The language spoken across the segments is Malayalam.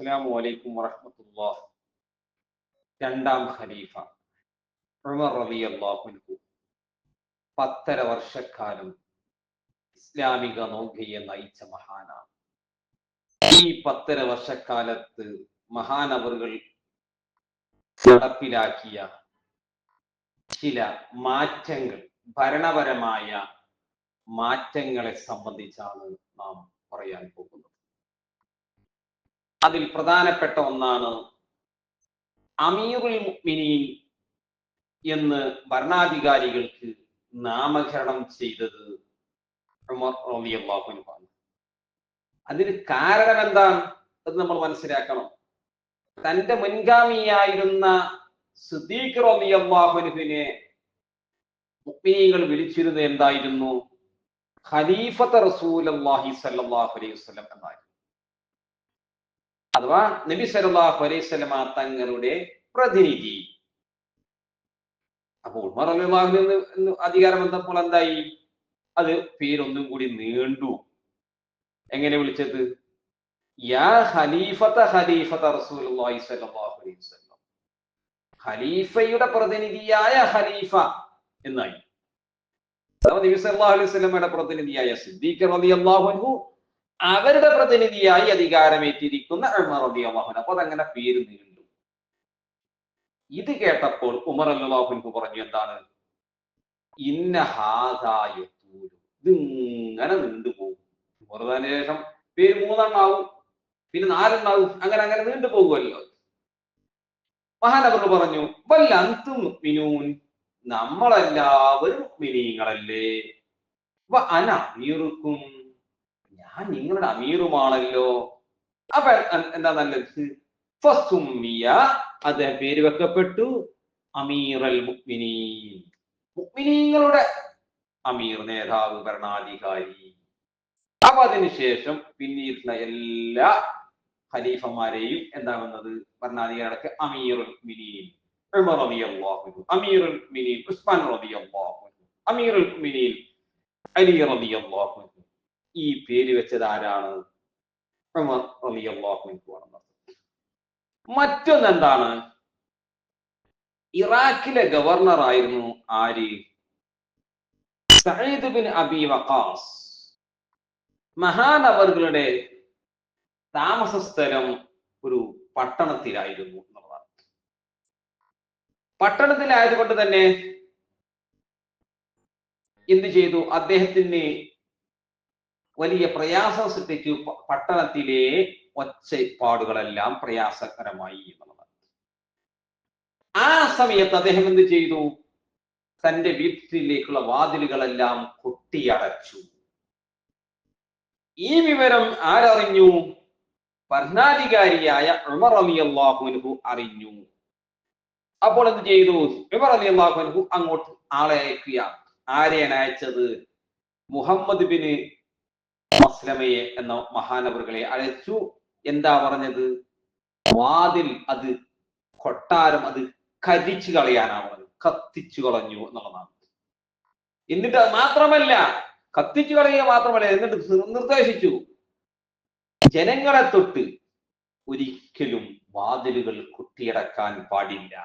അസ്സലാമു അലൈക്കും വറഹ്മത്തുള്ളാഹ്. രണ്ടാം ഖലീഫ ഉമർ റബി അൻഹു. പത്തര വർഷക്കാലം ഇസ്ലാമിക നൗകയെ നയിച്ച മഹാനാണ്. ഈ പത്തര വർഷക്കാലത്ത് മഹാനവറുകൾ നടപ്പിലാക്കിയ ചില മാറ്റങ്ങൾ ഭരണപരമായ മാറ്റങ്ങളെ സംബന്ധിച്ചാണ് നാം പറയാൻ പോകുന്നത്. അതിൽ പ്രധാനപ്പെട്ട ഒന്നാണ് അമീറുൽ മുഅ്മിനീൻ എന്ന് ഭരണാധികാരികൾക്ക് നാമകരണം ചെയ്തത് ഉമർ ആണ്. അതിന് കാരണം എന്താണ്? അത് നമ്മൾ മനസ്സിലാക്കണം. തന്റെ മുൻഗാമിയായിരുന്ന സിദ്ദീഖ് റളിയല്ലാഹു അൻഹുവിനെ മുഅ്മിനീങ്ങൾ വിളിച്ചിരുന്നത് എന്തായിരുന്നു? ഖലീഫത്ത് റസൂലുള്ളാഹി സ്വല്ലല്ലാഹു അലൈഹി വസല്ലം എന്നായിരുന്നു. അഥവാ നബി സലാഹു അലൈഹി വസല്ലമ തങ്ങളുടെ പ്രതിനിധി. അപ്പോൾ ഉമർ അൻഹു അധികാരം വന്നപ്പോൾ എന്തായി? അത് പേരൊന്നും കൂടി നീണ്ടു. എങ്ങനെ വിളിച്ചത്? യാ ഖലീഫത ഖലീഫത റസൂലുള്ളാഹി അലൈഹി വസല്ലം. ഖലീഫയുടെ പ്രതിനിധിയായ ഖലീഫ എന്നായി. നബി സല്ലല്ലാഹു അലൈഹി വസല്ലമയുടെ പ്രതിനിധിയായ സിദ്ദീഖ് റളിയല്ലാഹു അൻഹു അവരുടെ പ്രതിനിധിയായി അധികാരമേറ്റിരിക്കുന്ന ഉമർ അൻഹു. അപ്പൊ അതങ്ങനെ പേര് നീണ്ടു. ഇത് കേട്ടപ്പോൾ ഉമർ അല്ലാഹു അൻഹു പറഞ്ഞു എന്താണ്? ഇന്ന നീണ്ടു ഇതിങ്ങനെ നീണ്ടുപോകും ഉമർദാന് ശേഷം പേര് മൂന്നെണ്ണാവും. പിന്നെ നാലെണ്ണാവും. അങ്ങനെ അങ്ങനെ നീണ്ടു പോകുമല്ലോ. മഹാനവർ പറഞ്ഞു വല്ല അന്തും നമ്മളെല്ലാവരും മിനീങ്ങളല്ലേ അന ഞാൻ നിങ്ങളുടെ അമീറുമാണല്ലോ. അപ്പൊ എന്താ നല്ലത്? ഫസുമിയ അദ്ദേഹം പേര് വെക്കപ്പെട്ടു. അമീറൽ മുഅ്മിനീൻ. മുഅ്മിനീങ്ങളുടെ അമീർ നേതാവ് ഭരണാധികാരി. അപ്പൊ അതിനുശേഷം പിന്നീടുള്ള എല്ലാ ഖലീഫമാരെയും എന്താ വന്നത്? ഭരണാധികാരികളൊക്കെ അമീറുൽ മിനീൻ ഉമർ റളിയല്ലാഹു അള്ളാഹു അമീറുൽ മിനീൻ ഉസ്മാൻ റളിയല്ലാഹു അള്ളാഹു അമീറുൽ മിനീൻ അലി റളിയല്ലാഹു അൻഹു. ഈ പേര് വെച്ചത് ആരാണ്? മറ്റൊന്ന് എന്താണ് ഇറാഖിലെ ഗവർണർ ആയിരുന്നു ആര്? Bin Abi Waqqas. മഹാനവറുകളുടെ താമസ സ്ഥലം ഒരു പട്ടണത്തിലായിരുന്നു എന്നുള്ളതാണ്. പട്ടണത്തിലായതുകൊണ്ട് തന്നെ എന്ത് ചെയ്തു? അദ്ദേഹത്തിന് വലിയ പ്രയാസം സൃഷ്ടിച്ചു. പട്ടണത്തിലെ ഒച്ചപ്പാടുകളെല്ലാം പ്രയാസകരമായി എന്നുള്ളതാണ് ആ സമയത്ത് അദ്ദേഹം എന്ത് ചെയ്തു? തന്റെ വീട്ടിലേക്കുള്ള വാതിലുകളെല്ലാം കൊട്ടിയടച്ചു. ഈ വിവരം ആരറിഞ്ഞു? ഭരണാധികാരിയായ ഉമർ അലി അള്ളാഹുനഹു അറിഞ്ഞു. അപ്പോൾ എന്ത് ചെയ്തു? ഉമർ അലി അള്ളാഹുനഹു അങ്ങോട്ട് ആളെ അയക്കുക ആരെയാണ് അയച്ചത്? മുഹമ്മദ് ബിന് മസ്ലമയെ എന്ന മഹാനവറുകളെ അയച്ചു. എന്താ പറഞ്ഞത്? വാതിൽ അത് കൊട്ടാരം അത് കരിച്ചു കളയാനാണ് പറഞ്ഞത് കത്തിച്ചു കളഞ്ഞു എന്നുള്ളതാണ്. എന്നിട്ട് അത് മാത്രമല്ല കത്തിച്ചു കളയുക മാത്രമല്ല എന്നിട്ട് നിർ- നിർദ്ദേശിച്ചു. ജനങ്ങളെ തൊട്ട് ഒരിക്കലും വാതിലുകൾ കുട്ടിയടക്കാൻ പാടില്ല.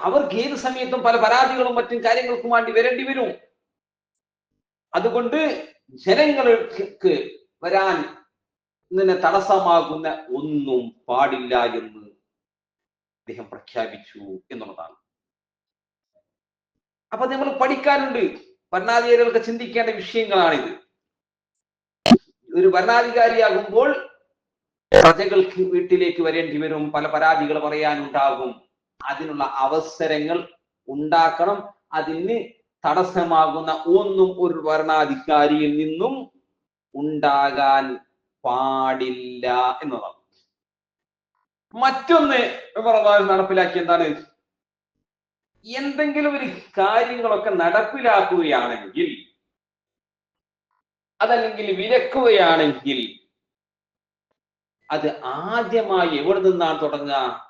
അവർ ഏത് സമയത്തും പല പരാതികളും മറ്റും കാര്യങ്ങൾക്കും വേണ്ടി വരേണ്ടി വരും. അതുകൊണ്ട് ജനങ്ങൾക്ക് വരാൻ ഇതിന് തടസ്സമാകുന്ന ഒന്നും പാടില്ല എന്ന് അദ്ദേഹം പ്രഖ്യാപിച്ചു എന്നുള്ളതാണ്. അപ്പൊ നമ്മൾ പഠിക്കാനുണ്ട്. ഭരണാധികാരികൾക്ക് ചിന്തിക്കേണ്ട വിഷയങ്ങളാണിത്. ഒരു ഭരണാധികാരിയാകുമ്പോൾ പ്രജകൾക്ക് വീട്ടിലേക്ക് വരേണ്ടി വരും. പല പരാതികൾ പറയാനുണ്ടാകും. അതിനുള്ള അവസരങ്ങൾ ഉണ്ടാക്കണം. അതിന് തടസ്സമാകുന്ന ഒന്നും ഒരു ഭരണാധികാരിയിൽ നിന്നും ഉണ്ടാകാൻ പാടില്ല എന്നതാണ്. മറ്റൊന്ന് പ്രധാനം എന്താണ്? എന്തെങ്കിലും ഒരു കാര്യങ്ങളൊക്കെ നടപ്പിലാക്കുകയാണെങ്കിൽ അതല്ലെങ്കിൽ വിലക്കുകയാണെങ്കിൽ അത് ആദ്യമായി എവിടെ നിന്നാണ് തുടങ്ങുക?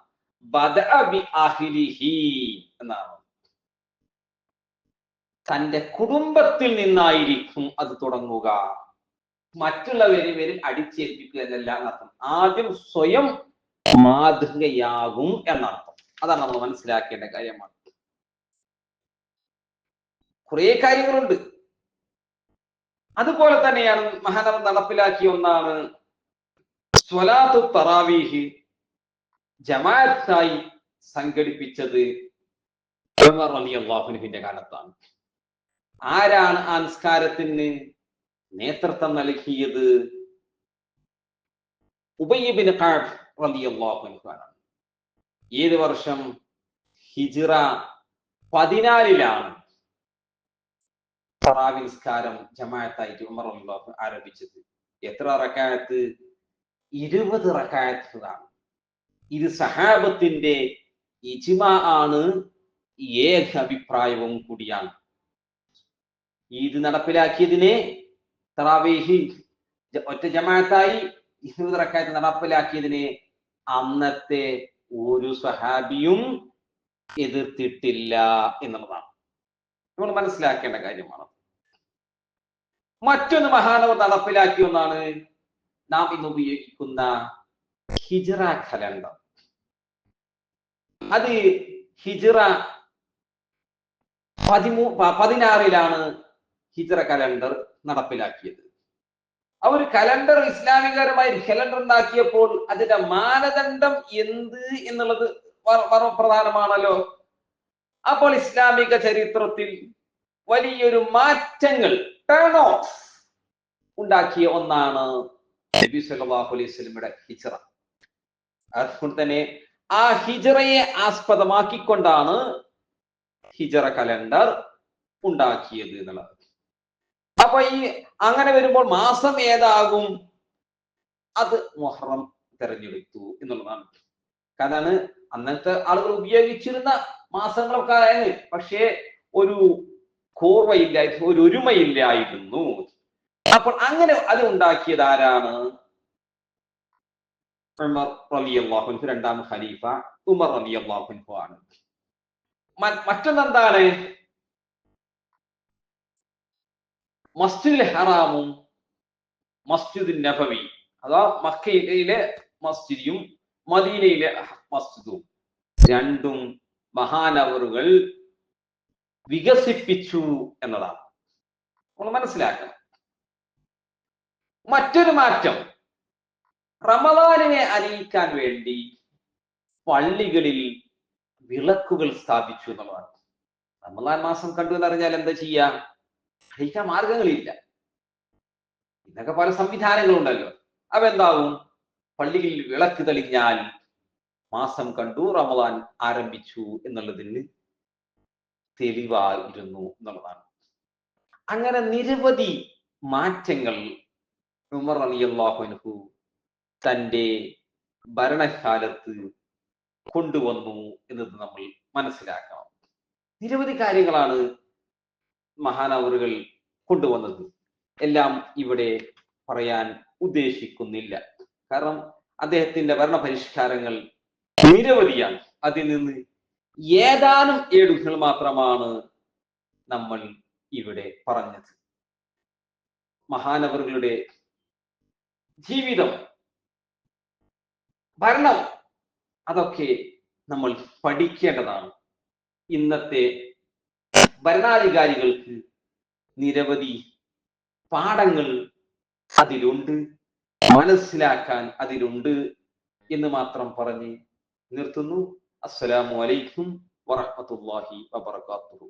എന്നാണ്. തന്റെ കുടുംബത്തിൽ നിന്നായിരിക്കും അത് തുടങ്ങുക. മറ്റുള്ളവരെ ഇവരിൽ അടിച്ചേൽപ്പിക്കുക എന്നല്ല എന്നർത്ഥം. ആദ്യം സ്വയം മാതൃകയാകും എന്നർത്ഥം. അതാണ് നമ്മൾ മനസ്സിലാക്കേണ്ട കാര്യമാണ്. കുറേ കാര്യങ്ങളുണ്ട്. അതുപോലെ തന്നെയാണ് മഹാനവർ നടപ്പിലാക്കിയ ഒന്നാണ് സ്വലാത്തു തറാവീഹ് ജമാഅത്തായി സംഘടിപ്പിച്ചത് റളിയല്ലാഹുവിന്റെ കാലത്താണ്. ആരാണ് ആ നിസ്കാരത്തിന് നേതൃത്വം നൽകിയത്? ഉബയ്യബിന് ഏത് വർഷം ഹിജിറ പതിനാലിലാണ് നിസ്കാരം ജമാഅത്തായിട്ട് ഉമർ റളിയല്ലാഹു ആരംഭിച്ചത്. എത്ര റക്കായത്ത്? ഇരുപത് റക്കായത്തുകളാണ്. ഇത് സഹാബത്തിന്റെ ഇജിമ ആണ്. ഏക അഭിപ്രായവും കൂടിയാണ്. ഇത് നടപ്പിലാക്കിയതിനെ തറാവീഹി ഒറ്റ ജമാഅത്തായി ഇരുപത് റക്കായത്ത് നടപ്പിലാക്കിയതിനെ അന്നത്തെ ഒരു സഹാബിയും എതിർത്തിട്ടില്ല എന്നുള്ളതാണ്. നമ്മൾ മനസ്സിലാക്കേണ്ട കാര്യമാണ്. മറ്റൊന്ന് മഹാനവർ നടപ്പിലാക്കിയ ഒന്നാണ് നാം ഇന്ന് ഉപയോഗിക്കുന്ന ഹിജറ കലണ്ടർ. അത് ഹിജറ പതിമൂ പതിനാറിലാണ് ഹിജറ കലണ്ടർ നടപ്പിലാക്കിയത്. ആ ഒരു കലണ്ടർ ഇസ്ലാമികരമായി കലണ്ടർ ഉണ്ടാക്കിയപ്പോൾ അതിന്റെ മാനദണ്ഡം എന്ത് എന്നുള്ളത് പ്രധാനമാണല്ലോ. അപ്പോൾ ഇസ്ലാമിക ചരിത്രത്തിൽ വലിയൊരു മാറ്റങ്ങൾ ടേൺ ഓഫ് ഉണ്ടാക്കിയ ഒന്നാണ് നബി സല്ലല്ലാഹു അലൈഹി വസല്ലമയുടെ ഹിജറ. അതുകൊണ്ട് തന്നെ ആ ഹിജറയെ ആസ്പദമാക്കിക്കൊണ്ടാണ് ഹിജറ കലണ്ടർ ഉണ്ടാക്കിയത് എന്നുള്ളത്. അപ്പൊ ഈ അങ്ങനെ വരുമ്പോൾ മാസം ഏതാകും? അത് മൊഹറം തെരഞ്ഞെടുത്തു എന്നുള്ളതാണ്. കാരണം അന്നത്തെ ആളുകൾ ഉപയോഗിച്ചിരുന്ന മാസങ്ങളൊക്കെ പക്ഷേ ഒരു കോർവയില്ലായിരുന്നു ഒരു ഒരുമയില്ലായിരുന്നു. അപ്പോൾ അങ്ങനെ അത് ഉണ്ടാക്കിയത് ആരാണ്? രണ്ടാം ഖലീഫ ഉമർ റളിയല്ലാഹു ആണ്. മ- മറ്റൊന്നെന്താണ്? മസ്ജിദുൽ ഹറാമും മസ്ജിദ് നബവി അതാ മക്കയിലെ മസ്ജിദിയും മദീനയിലെ മസ്ജിദും. രണ്ടും മഹാനവറുകൾ വികസിപ്പിച്ചു എന്നതാണ്. നമ്മൾ മനസ്സിലാക്കണം. മറ്റൊരു മാറ്റം റമദാനിനെ അറിയിക്കാൻ വേണ്ടി പള്ളികളിൽ വിളക്കുകൾ സ്ഥാപിച്ചു എന്നുള്ളതാണ്. റമദാൻ മാസം കണ്ടു എന്നറിഞ്ഞാൽ എന്താ ചെയ്യാ? അറിയിക്കാൻ മാർഗങ്ങളില്ല ഇന്നൊക്കെ പല സംവിധാനങ്ങളുണ്ടല്ലോ. അപ്പൊ എന്താവും പള്ളികളിൽ വിളക്ക് തെളിഞ്ഞാൽ മാസം കണ്ടു റമദാൻ ആരംഭിച്ചു എന്നുള്ളതിന് തെളിവായിരുന്നു എന്നുള്ളതാണ്. അങ്ങനെ നിരവധി മാറ്റങ്ങൾ ഉമർ അലിയല്ലാഹുനഹു തന്റെ ഭരണകാലത്ത് കൊണ്ടുവന്നു എന്നത് നമ്മൾ മനസ്സിലാക്കണം. നിരവധി കാര്യങ്ങളാണ് മഹാനവറുകൾ കൊണ്ടുവന്നത്. എല്ലാം ഇവിടെ പറയാൻ ഉദ്ദേശിക്കുന്നില്ല. കാരണം അദ്ദേഹത്തിന്റെ ഭരണപരിഷ്കാരങ്ങൾ നിരവധിയാണ്. അതിൽ നിന്ന് ഏതാനും ഏടുകൾ മാത്രമാണ് നമ്മൾ ഇവിടെ പറഞ്ഞത്. മഹാനവറുകളുടെ ജീവിതം ഭരണം അതൊക്കെ നമ്മൾ പഠിക്കേണ്ടതാണ്. ഇന്നത്തെ ഭരണാധികാരികൾക്ക് നിരവധി പാഠങ്ങൾ അതിലുണ്ട്. മനസ്സിലാക്കാൻ അതിലുണ്ട് എന്ന് മാത്രം പറഞ്ഞ് നിർത്തുന്നു. അസ്സലാമു അലൈക്കും വറഹ്മത്തുള്ളാഹി വബറകാതുഹു.